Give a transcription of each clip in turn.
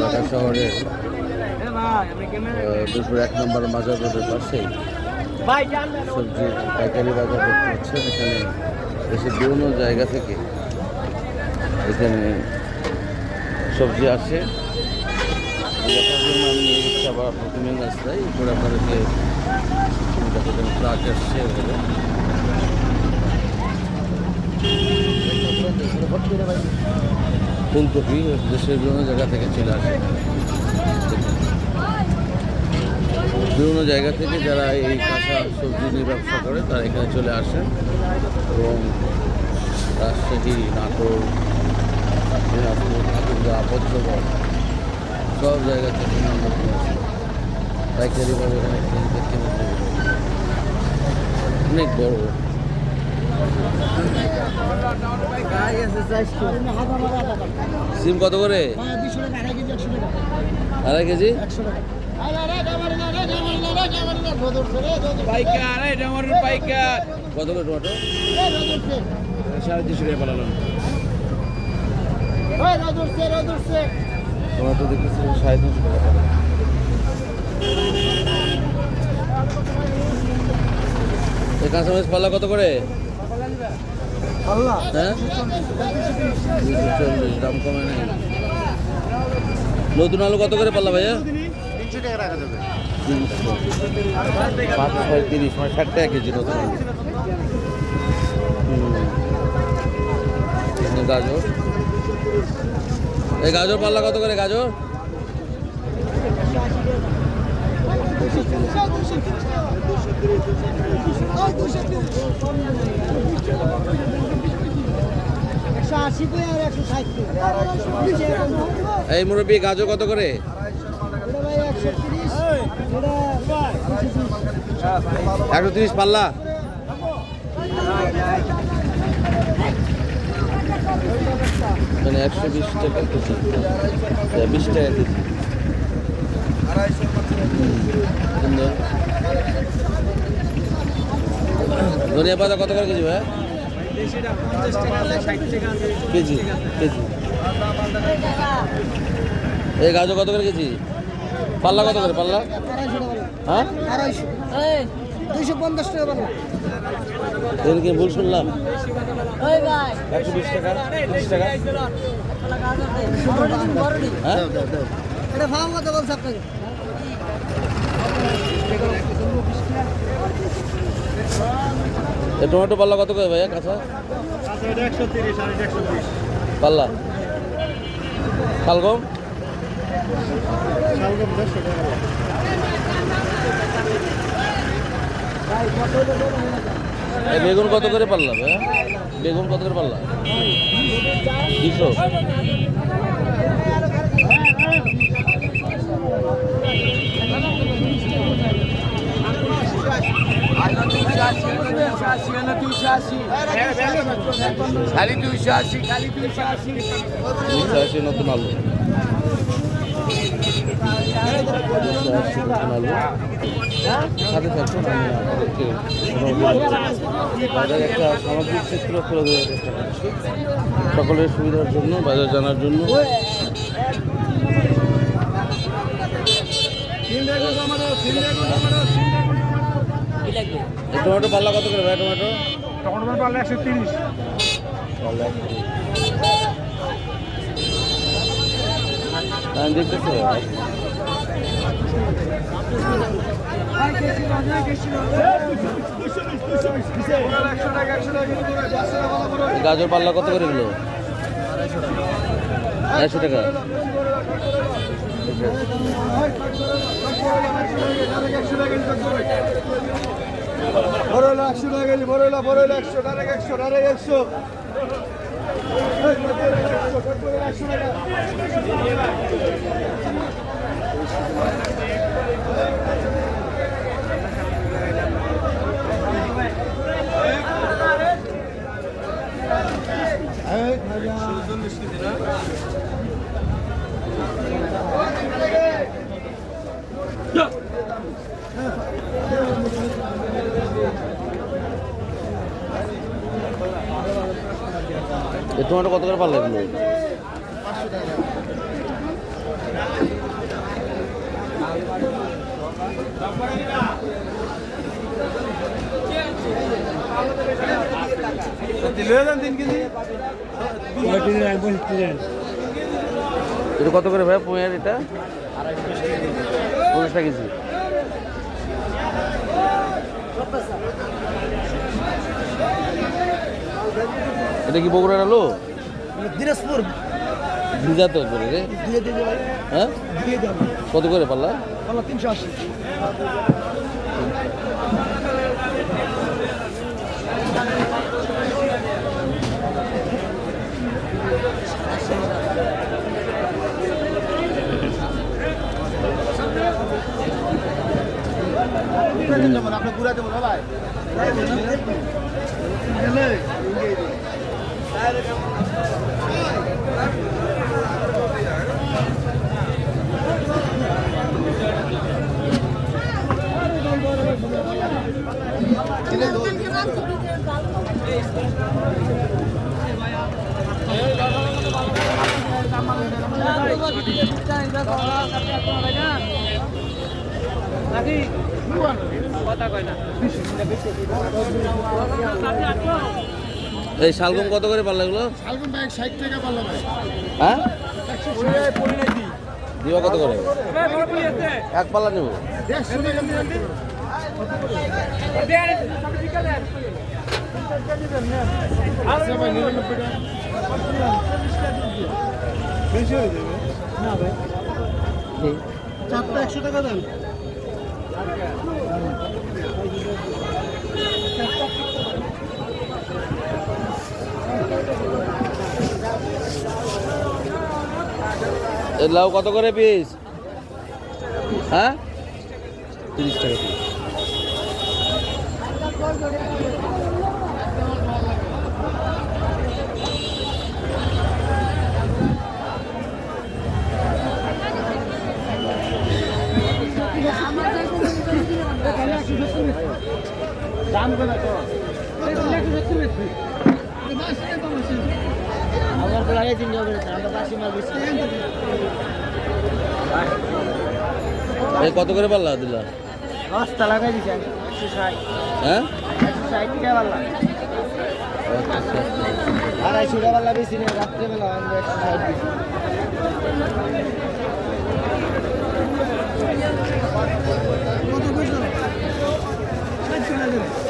ঢাকা শহরের দুপুর এক নম্বর মাজার রোডের পাশেই সবজির পাইকারি বাজার দেখতে পাচ্ছেন। এখানে দেশের বিভিন্ন জায়গা থেকে এখানে সবজি আসে। আমি আবার প্রথমে রাস্তায় উপরে আপনাদেরকে দেখেন ট্রাক আসছে এগুলো ফুলকপি দেশের বিভিন্ন জায়গা থেকে চলে আসে। বিভিন্ন জায়গা থেকে যারা এই কাঁচা সবজি নিয়ে ব্যবসা করে, তারা এখানে চলে আসেন এবং রাজশাহী, নাটোর, দিনাজপুর, ঠাকুরগা সব জায়গা থেকে পাইকারিভাবে এখানে অনেক বড়। সিম কত করে? আড়াই কেজি? কত করে টমেটো? সাড়ে তিনশো টাকা পালালাম টমেটো দেখতেছি, সাড়ে তিনশো টাকা কাঁচামরিচ পাল্লা কত করে? হ্যাঁ দুশো চল্লিশ দাম কমে নেই নতুন আলু কত করে পাল্লা ভাইয়া তিনশো টাকা রাখা যাবে তিনশো পাঁচ ছয় তিরিশ মানে ষাট টাকা কেজি নতুন আলু হুম। এই গাজর এই গাজর পাল্লা কত করে গাজর আশি করে আর একশো ষাট এই মুরব্বী গাজর কত করে? একশো তিরিশ পাল্লা। মানে একশো বিশ টাকা কেজি। হ্যাঁ, বিশ টাকা কেজি। ধনিয়া পাতা কত করে কেজি ভাই? KG KG. এই গাজর কত করে কেজি? পাল্লা কত করে, পাল্লা? হ্যাঁ? দুইশো পঞ্চাশ টাকা পারব এখানে কি ভুল শুনলাম? একশো বিশ টাকা, তিরিশ টাকা। হ্যাঁ? ফার্ম কত বলছে আপনাকে? টমেটো পাল্লা কত করে ভাইয়া কাঁচা? পাল্লা? শালগম? বেগুন কত করে পাল্লা ভাইয়া? বেগুন কত করে পাল্লা? দুশো। খালি দুইশো সকলের সুবিধার জন্য বাজার জানার জন্য এই টমেটো পাল্লা কত করে ভাই টমেটো টমেটো পারলে একশো তিরিশ। দেখতেছি গাজর পাল্লা কত করে কিলো আড়াইশো টাকা। বড় হলো একশো টাকা কেজি বড় হলো একশো টাকা একশো টাকা একশো এই টমেটো কত করে পাল্লা কিলো এটা কত করে ভাই পয়ের এটা? পঞ্চাশটা কেজি। এটা কি বগুড়ার আলো? দিনাজপুর। ভিজা তো করে রে। হ্যাঁ? কত করে পাল্লা? পাল্লা তিনশো আশি আপনি ঘুরা দেবো না ভাই এই শালগম কত করে পাল্লা এগুলো? শালগুন ব্যাগ ষাট টাকা পারল ভাই। হ্যাঁ? দিবা কত করে? এক পাল্লা নেব। টাকা আচ্ছা ভাই নিরানব্বই টাকা। বেশি হয়ে যাবে? না ভাই চারটা একশো টাকা দেন। লাউ কত করে পিস হ্যাঁ? তিরিশ টাকা পিস দাম করে তো আমার লাগে তিন আমরা বাসি মাল বেশি এই কত করে পাল্লা দিলা? রাস্তা লাগাই দিছে একশো ষাট। হ্যাঁ? একশো ষাট টাকা পারলাম। আড়াইশো টাকা পারলা বেশি নেই রাত্রেবেলা আমরা একশো ষাট দিছি। কত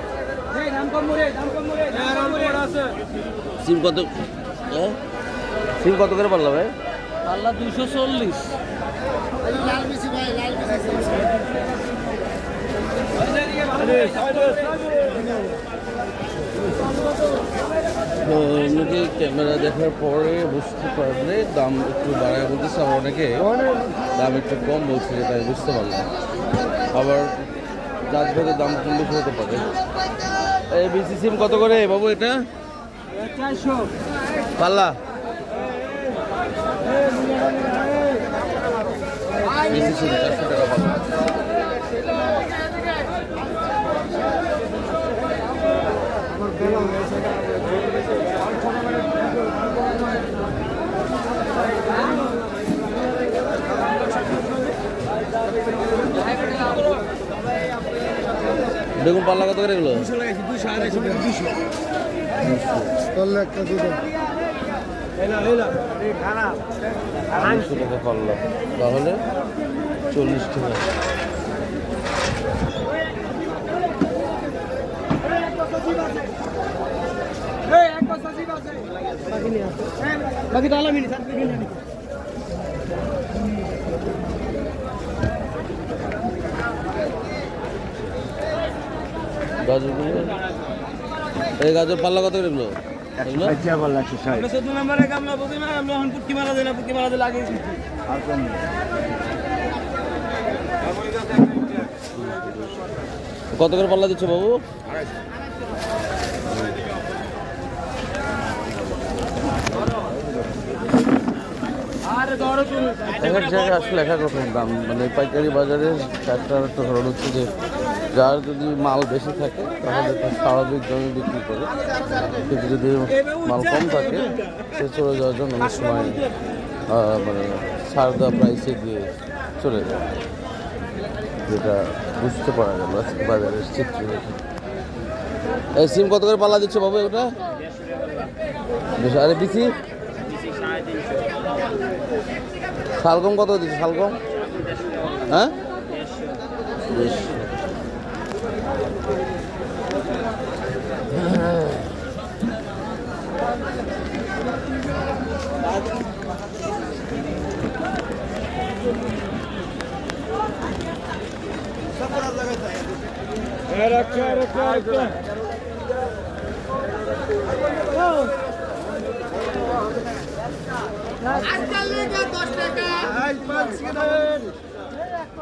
সিম কত? হ্যাঁ? সিম কত করে পারলা ভাই? পাল্লা দুইশো চল্লিশ। লাল বেশি ভাই লাল বেশি তো এমনিতে ক্যামেরা দেখার পরে বুঝতে পারলে দাম একটু বাড়ায় বলতেছে আবার অনেকে দাম একটু কম বলছে যেটা বুঝতে পারলাম। আবার যার ভেবে দাম কম বেশি হতে পারে। এই বিসি সিম কত করে বাবু এটা? চারশো। পাল্লা। বিসি সিম চারশো টাকা পাল্লা। বেগুন পাল্লা কত করে এগুলো? টাকা পাল্লা। তাহলে চল্লিশ টাকা। বাকি তো গাজরগুলো এই গাজর পাল্লা কত করে এগুলো? কত করে পাল্লা দিচ্ছ বাবু? এক জায়গায় আসলে এক এক রকম দাম মানে পাইকারি বাজারে একটা একটা ধরন হচ্ছে যে যার যদি মাল বেশি থাকে, তাহলে তার স্বাভাবিক দামে বিক্রি করে। কিন্তু যদি মাল কম থাকে, সে চলে যাওয়ার জন্য অনেক সময় মানে দেওয়া প্রাইসে দিয়ে চলে যায়। যেটা বুঝতে পারা গেল আজকে বাজারের চিত্র। এই সিম কত করে পাল্লা দিচ্ছে বাবু ওটা আরে বিসি? শালগম কত দিচ্ছে? শালগম? হ্যাঁ? বেশ। আজকাল লেগে দশ টাকা এই পাঁচ সিগারেট খালি আজকাল লেগে দশ টাকা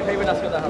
খাইবেন আজকে দেখা